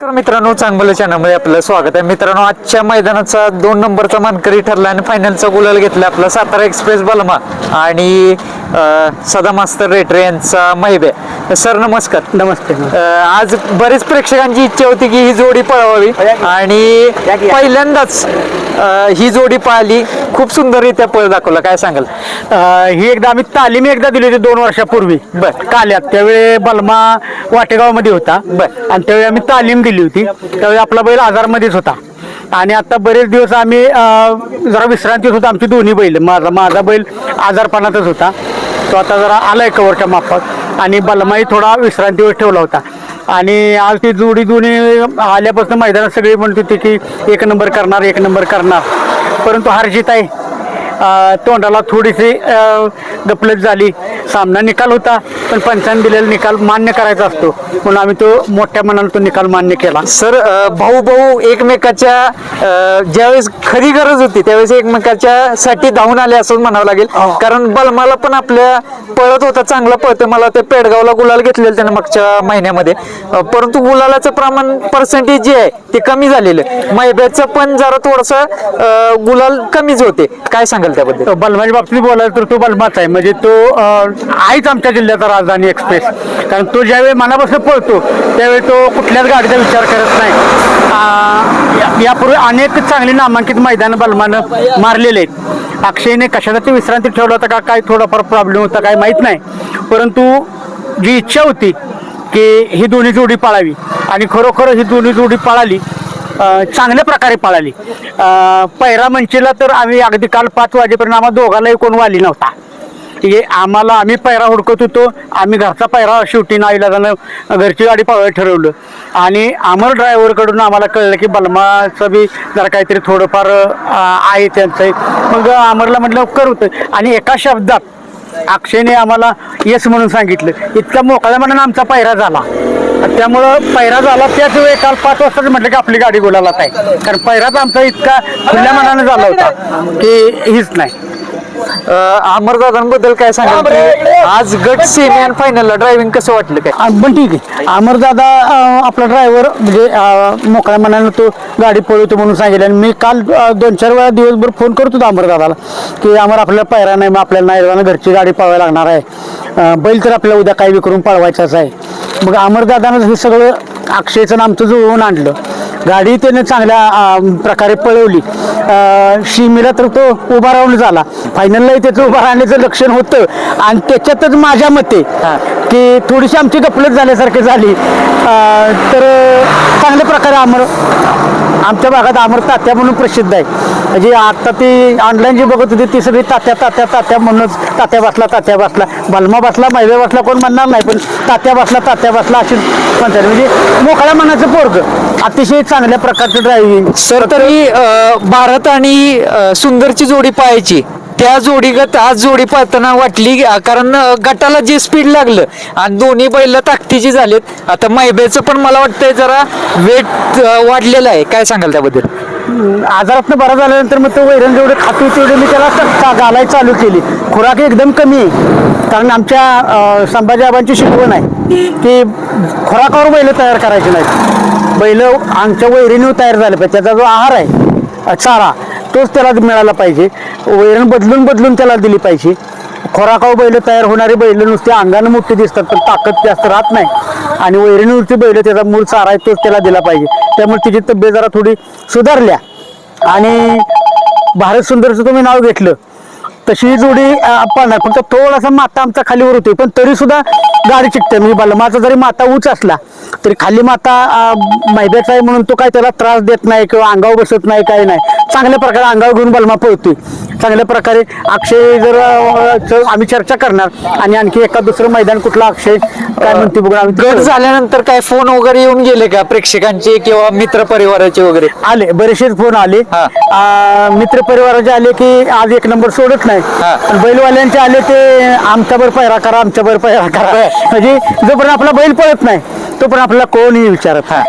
तर मित्रांनो चांगलं चॅनलमध्ये आपलं स्वागत आहे. मित्रांनो आजच्या मैदानाचा दोन नंबरचा मानकरी ठरला आणि फायनलचा गुलाल घेतला आपला सातारा एक्सप्रेस बलमा आणि सदा मास्तर रेटरे यांचा महिबे सर नमस्कार. नमस्ते अं, आज बरेच प्रेक्षकांची इच्छा होती की ही जोडी पळवावी. आणि पहिल्यांदाच अं, ही जोडी पाहिली. खूप सुंदररित्या पळ दाखवला. काय सांगाल? अं, ही एकदा आम्ही तालीम एकदा दिली होती दोन वर्षापूर्वी. बर. काल्यात त्यावेळी बलमा वाटेगावमध्ये होता. बर. आणि त्यावेळी आम्ही तालीम दिली होती. त्यावेळी आपला बैल आजारमध्येच होता. आणि आता बरेच दिवस आम्ही अं, जरा विश्रांतीत होतो आमची दोन्ही बैल. माझा माझा बैल आजारपणातच होता. तो आता जरा आलाय कवरच्या माफक आणि बलमाही थोडा विश्रांतीवर ठेवला होता. आणि आज ती जोडी दोन्ही आल्यापासून मैदानात सगळी म्हणत होती की एक नंबर करणार एक नंबर करणार. परंतु हारजीत आहे तोंडाला थोडीशी गपलत झाली. सामना निकाल होता पण पंचांनी दिलेला निकाल मान्य करायचा असतो. म्हणून आम्ही तो मोठ्या मनानं तो निकाल मान्य केला. सर भाऊ भाऊ एकमेकाच्या ज्यावेळेस खरी गरज होती त्यावेळेस एकमेकाच्या साठी धावून आले असंच म्हणावं लागेल. हो. कारण बलमाला पण आपल्या पळत होता चांगला पळतो मला ते पेडगावला गुलाल घेतलेलं त्यानं मागच्या महिन्यामध्ये. परंतु गुलालाचं प्रमाण पर्सेंटेज जे आहे ते कमी झालेलं मैब्याचं पण जरा थोडस गुलाल कमीच होते. काय सांगाल? त्याबद्दल तो बलमाच्या बाबतीत बोलायचं तर तो बलमाच आहे. म्हणजे तो आहेच आमच्या जिल्ह्याचा राजधानी एक्सप्रेस. कारण तो ज्यावेळी मनापासून पळतो त्यावेळी तो कुठल्याच गाडीचा विचार करत नाही. या- यापूर्वी अनेक चांगली नामांकित मैदान बलमानं मारलेले आहेत. अक्षयने कशाला विश्रांती ठेवला होता का? काय थोडाफार प्रॉब्लेम होता काय माहीत नाही. परंतु जी इच्छा होती की ही दोन्ही जोडी पाळावी आणि खरोखर ही दोन्ही जोडी पाळाली चांगल्या प्रकारे पळाली. अ, पैरा तर आम्ही अगदी काल पाच वाजेपर्यंत आम्हाला दोघांनाही कोण वाली नव्हता. हे आम्हाला आम्ही पैरा हुडकत होतो. आम्ही घरचा पैरा शेवटी नाही लागणं घरची गाडी पाळायला ठरवलं. आणि अमर ड्रायव्हरकडून आम्हाला कळलं की बलमाचं बी जरा काहीतरी थोडंफार आहे त्यांचं. मग अमरला म्हटलं कर होतं. आणि एका शब्दात अक्षयने आम्हाला यश म्हणून सांगितलं. इतका मोकळ्या मनानं आमचा पायरा झाला. त्यामुळं पैरा झाला त्याच वेळी काल पाच वाजताच म्हटलं की आपली गाडी बोलायला आहे. कारण पैराच आमचा इतका खुल्या मनानं झाला होता की हीच नाही. अमरदादांबद्दल काय सांगाल की आज गट सेमी आणि फायनलला ड्रायव्हिंग कसं वाटलं काय? पण ठीक आहे. अमरदादा आपला ड्रायव्हर म्हणजे मोकळ्या मनानं तो गाडी पळवतो म्हणून सांगितलं. आणि मी काल दोन चार वेळा दिवसभर फोन करत होतो अमरदादाला की अमर आपल्याला पायरा नाही मग आपल्याला नाही घरची गाडी पळवायला लागणार आहे. बैल तर आपल्याला उद्या काही करून पळवायचाच आहे. मग अमरदादानं हे सगळं अक्षयचं आमचं जुळवून आणलं. गाडी त्याने चांगल्या प्रकारे पळवली. शिमीला तर तो उभा राहून झाला. फायनललाही त्याचं उभा राहण्याचं लक्षण होतं. आणि त्याच्यातच माझ्या मते की थोडीशी आमची गपलत झाल्यासारखी झाली. तर चांगल्या प्रकारे अमर आमच्या भागात अमर तात्या म्हणून प्रसिद्ध आहे. म्हणजे आता ती ऑनलाईन जी बघत होती ती सगळी तात्या तात्या तात्या म्हणूनच तात्या बसला तात्या बसला. बलमा बसला मैवे बसला कोण म्हणणार नाही पण तात्या बसला तात्या बसला अशी म्हणतात. म्हणजे मोकळ्या मनाचं पोरग. अतिशय चांगल्या प्रकारचं ड्रायव्हिंग सर तरी भारत आणि सुंदरची जोडी पाहायची. त्या जोडी गत आज जोडी पाहताना वाटली कारण गटाला जे स्पीड लागलं आणि दोन्ही बैल ताकदीची झालेत आता मैब्याचं पण मला वाटतंय जरा वेट वाढलेलं आहे. काय सांगाल त्याबद्दल? आजारातनं बरा झाल्यानंतर मग तो वैरण जेवढे खातो तेवढे मी त्याला चा- घालायला चालू केली. खुराक एकदम कमी आहे कारण आमच्या अं, संभाजी आबांची शिकवण आहे की खुराकावर बैल तयार करायची नाहीत. बैल आमच्या वैरणीवर तयार झाले पाहिजे त्याचा जो आहार आहे अं, चारा तोच त्याला मिळाला पाहिजे. वैरण बदलून बदलून त्याला दिली पाहिजे. खोराकाव बैल तयार होणारी बैल नुसते अंगानं मोठी दिसतात पण ताकद जास्त राहत नाही. आणि वैरणीवरती बैल त्याचा मूळ चारा आहे तोच त्याला दिला पाहिजे. त्यामुळे तिची तब्येत जरा थोडी सुधारल्या. आणि भारत सुंदरचं तुम्ही नाव घेतलं. तशी जोडी अं, फक्त थोडासा माता आमचा खालीवर होती पण तरी सुद्धा गाडी चिकते म्हणजे बलमाचा जरी माता उच असला तरी खाली माता मैद्याचा आहे म्हणून तो काय त्याला त्रास देत नाही किंवा अंगावर बसत नाही काही नाही. चांगल्या प्रकारे अंगावर घेऊन बलमा पळतोय. चांगल्या प्रकारे अक्षय जर आम्ही चर्चा करणार आणि आणखी एका दुसरं मैदान कुठलं अक्षय काय म्हणते बघून आम्ही गट झाल्यानंतर काय फोन वगैरे येऊन गेले का प्रेक्षकांचे किंवा मित्र परिवाराचे वगैरे? आले बरेचसेच फोन आले. मित्र परिवाराचे आले की आज एक नंबर सोडत नाही. बैलवाल्यांचे आले ते आमच्यावर पैरा करा आमच्यावर पैरा करा. म्हणजे जोपर्यंत आपला बैल पळत नाही तोपर्यंत आपल्याला कोणीही विचारत हा.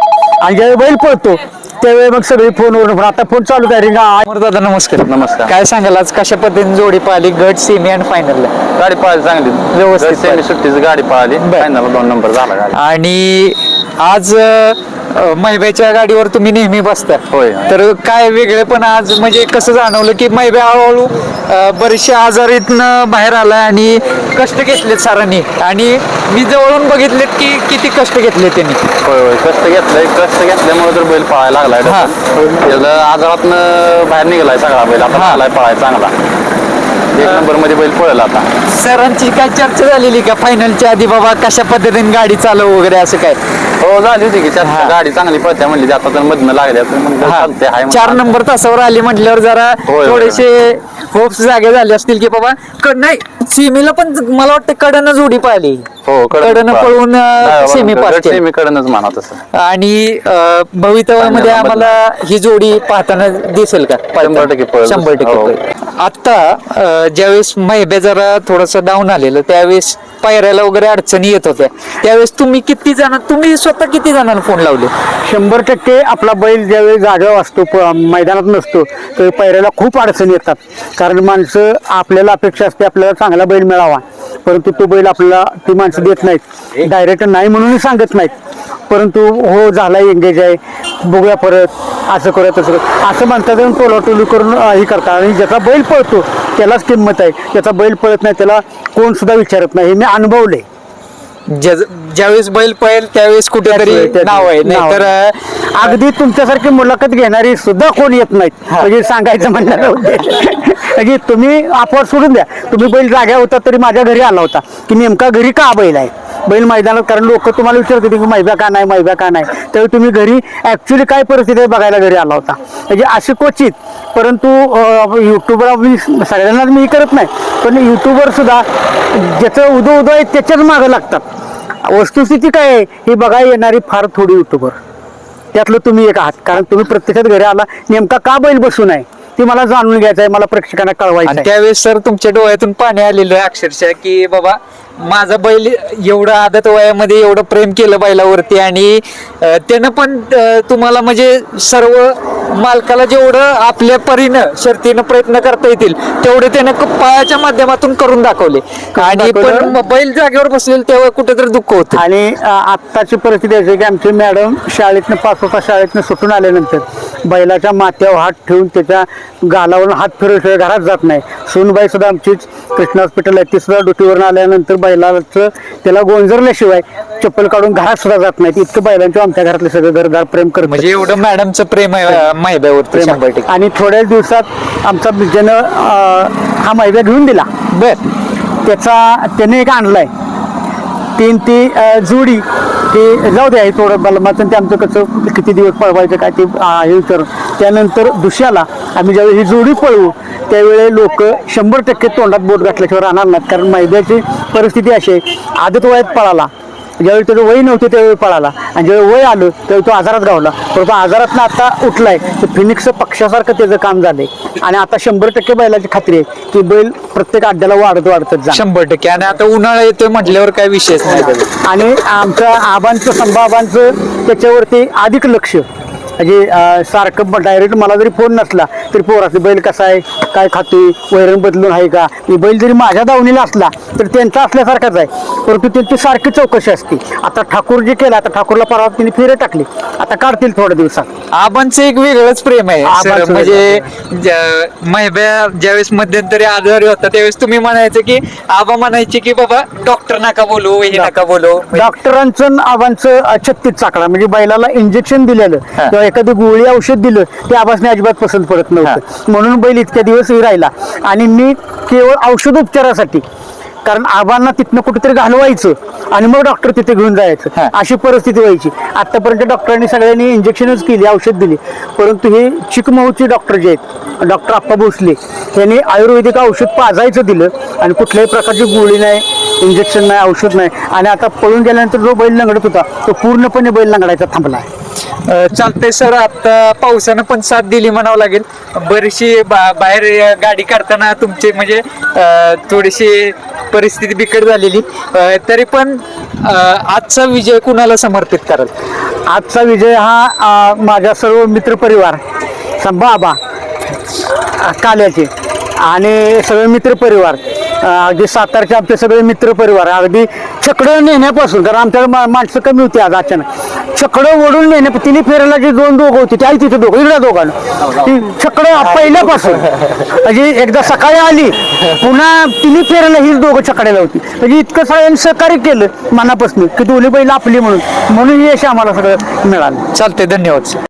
आणि ज्यावेळी बैल पळतो त्यावेळी मग सगळी फोनवर पण. आता फोन चालू आहे रिंग. दादा नमस्कार. नमस्कार. काय सांगाल आज कशा पद्धतीने जोडी पाहिली गट सेमी आणि फायनलला गाडी पळाली चांगली. व्यवस्थित सेमी सुट्टीची गाडी पळाली बर. फायनल दोन नंबर झाला गाडी. आणि आज मैब्याच्या गाडीवर तुम्ही नेहमी बसता होय. तर काय वेगळे पण आज म्हणजे कसं जाणवलं की मैब्या हळूहळू अं, बरेचसे आजारीतनं बाहेर आला आणि कष्ट घेतलेत सरांनी. आणि मी जवळून बघितलेत की किती कष्ट घेतले त्यांनी. होय होय. कष्ट घेतलंय. कष्ट घेतल्यामुळे तर बैल पळायला लागलाय. हा. त्याला आजारातनं बाहेर निघालाय सगळा बैल. आता आलाय पळाय चांगला. एक नंबरमध्ये बैल पळेल आता. सरांची काय चर्चा झालेली का? फायनलच्या आधी बाबा कशा पद्धतीने गाडी चालव वगैरे असं काय? हो झाली होती की हा. गाडी चांगली पळत्या म्हणली आता तर मधनं लागल्या तर हा. हाय. चार नंबर तासावर आली म्हटल्यावर जरा होय, होय. थोडेसे होप्स जागे झाले असतील की बाबा क- नाही सीमेला पण मला वाटतं कडनं जोडी पाहिली हो कडनं पळून सेमी पास केली सेमी म्हणा तसं आणि अं, भवितव्यामध्ये आम्हाला ही जोडी पाहताना दिसेल का? शंभर टक्के पळेल. शंभर टक्के हो. पळेल. आता अं, ज्यावेळेस मैबे जरा थोडस डाऊन आलेलं त्यावेळेस पायऱ्याला वगैरे अडचणी येत होत्या. त्यावेळेस तुम्ही किती जण तुम्ही स्वतः किती जणांना फोन लावले? शंभर टक्के आपला बैल ज्यावेळी जागेवर असतो प- मैदानात नसतो तर पैऱ्याला खूप अडचणी येतात. कारण माणसं आपल्याला अपेक्षा असते आपल्याला चांगला बैल मिळावा. परंतु तो बैल आपल्याला ती माणसं देत नाहीत. डायरेक्ट नाही म्हणूनही सांगत नाहीत. परंतु हो झाला एंगेज आहे. बघूया परत. असं करूया तसं करूया. असं म्हणतात आणि टोलाटोली करून हे करतात आणि ज्याचा बैल पळतो त्यालाच किंमत आहे. ज्याचा बैल पळत नाही त्याला कोण सुद्धा विचारत नाही. हे मी अनुभवले ज्यावेळेस बैल पळेल त्यावेळेस कुठेतरी नाव आहे. नाहीतर अगदी तुमच्यासारखी मुलाखत घेणारी सुद्धा कोण येत नाहीत? म्हणजे सांगायचं म्हणणार म्हणजे तुम्ही अपवाद सोडून द्या. तुम्ही बैल जाग्या होता तरी माझ्या घरी आला होता. की नेमका घरी का बैल आहे? बैल मैदानात कारण लोक तुम्हाला विचारत होते की मैबा का नाही मैबा का नाही? त्यावेळी तुम्ही घरी ऍक्च्युली काय परिस्थिती आहे बघायला घरी आला होता. म्हणजे अशी क्वचित परंतु युट्यूबवर मी सगळ्यांनाच मी करत नाही पण यूट्यूबरसुद्धा ज्याचं उदो उदो आहे त्याच्याच मागं लागतात. वस्तुस्थिती काय आहे ही बघा येणारी फार थोडी यूट्यूबर त्यातलं तुम्ही एक आहात कारण तुम्ही प्रत्यक्षात घरी आला नेमका का बैल बसून आहे ती मला जाणून घ्यायचं आहे मला प्रेक्षकांना कळवायचं त्यावेळेस सर तुमच्या डोळ्यातून पाणी आलेलं आहे अक्षरशः की बाबा माझा बैल एवढं आदत वयामध्ये एवढं प्रेम केलं बैलावरती आणि त्यानं पण तुम्हाला म्हणजे सर्व मालकाला जेवढं आपल्या परीनं शर्तीनं प्रयत्न करता येतील तेवढे त्यानं पायाच्या माध्यमातून करून दाखवले. आणि पण बैल जागेवर बसलेलं तेव्हा कुठेतरी दुःख होतं. आणि आत्ताची परिस्थिती अशी आहे की आमची मॅडम शाळेतनं पाच होता शाळेतनं सुटून आल्यानंतर बैलाच्या माथ्यावर हात ठेवून त्याच्या गालावरून हात फिरवल्याशिवाय घरात जात नाही. सोनबाई सुद्धा आमचीच कृष्णा हॉस्पिटल आहे ती सुद्धा ड्युटीवरून आल्यानंतर बैलाचं त्याला गोंजरल्याशिवाय चप्पल काढून घरात सुद्धा जात नाहीत. इतकं बैलांच्या आमच्या घरातले सगळे घरदार प्रेम करत म्हणजे एवढं मॅडमचं प्रेम आहे शंभर टक्के. आणि थोड्याच दिवसात आमचा ज्यानं अ, हा मैदा घेऊन दिला. बर. त्याचा त्याने एक आणलाय. तीन ती अ, जोडी. ते जाऊ द्या हे थोडं बलमाचं ते आमचं कसं किती दिवस पळवायचं काय ते हे विचारून त्यानंतर दुसऱ्याला आम्ही ज्यावेळी ही जोडी पळवू त्यावेळी लोक शंभर टक्के तोंडात बोट घातल्याशिवाय राहणार नाहीत. कारण मैद्याची परिस्थिती अशी आहे आदत वयात पळाला. ज्यावेळी त्याचं वय नव्हते त्यावेळी पळाला. आणि ज्यावेळी वय आलं त्यावेळी तो आजारात गावला. परंतु आजारातनं आता उठलाय. तर फिनिक्स पक्षासारखं त्याचं काम झालंय. आणि आता शंभर टक्के बैलाची खात्री आहे की बैल प्रत्येक अड्ड्याला वाढत वाढतच जा शंभर टक्के. आणि आता उन्हाळा येतोय म्हटल्यावर काय विषयच नाही. आणि आमच्या आबांचं संभाबांचं त्याच्यावरती अधिक लक्ष. म्हणजे सारखं डायरेक्ट मला जरी फोन नसला तरी पोराचे बैल कसा आहे काय खातोय वैरण बदलून आहे का? मी बैल जरी माझ्या दावणीला असला तर त्यांचा असल्यासारखाच आहे. परंतु त्यांची सारखी चौकशी असते. आता ठाकूर जे केलं आता ठाकूरला परवा तिने फिरे टाकली. आता काढतील थोड्या दिवसात. आबांचं एक वेगळंच प्रेम आहे म्हणजे महिब्या ज्यावेळेस मध्यंतरी आजारी होता त्यावेळेस तुम्ही म्हणायचं की आबा म्हणायचे की बाबा डॉक्टर नका बोलू हे नका बोलू. डॉक्टरांचं आबांचं छत्तीस चाकडा म्हणजे बैलाला इंजेक्शन दिलेलं. किंवा एखादी गोळी औषध दिलं ते आबासने अजिबात पसंत पडत नव्हतं. म्हणून बैल इतक्या दिवस राहिला. आणि मी केवळ औषध उपचारासाठी कारण आबांना तिथनं कुठेतरी घालवायचं आणि मग डॉक्टर तिथे घेऊन जायचं. अशी परिस्थिती व्हायची. आतापर्यंत डॉक्टरांनी सगळ्यांनी इंजेक्शनच केली औषध दिली. परंतु हे चिकमहूचे डॉक्टर जे आहेत डॉक्टर आप्पा भोसले यांनी आयुर्वेदिक औषध पाजायचं दिलं आणि कुठल्याही प्रकारची गोळी नाही इंजेक्शन नाही औषध नाही. आणि आता पळून गेल्यानंतर जो बैल लंगडत होता तो पूर्णपणे बैल लंगडायचा थांबला आहे. चालतंय सर आता पावसानं पण साथ दिली म्हणावं लागेल. बरीचशी बा- बाहेर गाडी काढताना तुमची म्हणजे थोडीशी परिस्थिती बिकट झालेली. तरी पण आजचा विजय कुणाला समर्पित कराल? आजचा विजय हा माझ्या सर्व मित्रपरिवार संभाबा काल्याचे आणि सगळे मित्रपरिवार अगदी सातारचे आमचे सगळे मित्र परिवार अगदी छकडं नेण्यापासून कारण आमच्याकडे माणसं कमी होती आज अचानक. छकडं ओढून नेण्या तिने फेरायला जे दोन दोघं होती ते आई तिथे दोघं इकडे दोघांना. ती छकडं पहिल्यापासून. म्हणजे एकदा सकाळी आली पुन्हा तिने फेरायला हीच दोघं छकड्याला होती. म्हणजे इतकं सगळ्यांनी सहकार्य केलं मनापासून की दोन्ही बैल आपली म्हणून. म्हणून यश आम्हाला सगळं मिळालं. चालते धन्यवाद.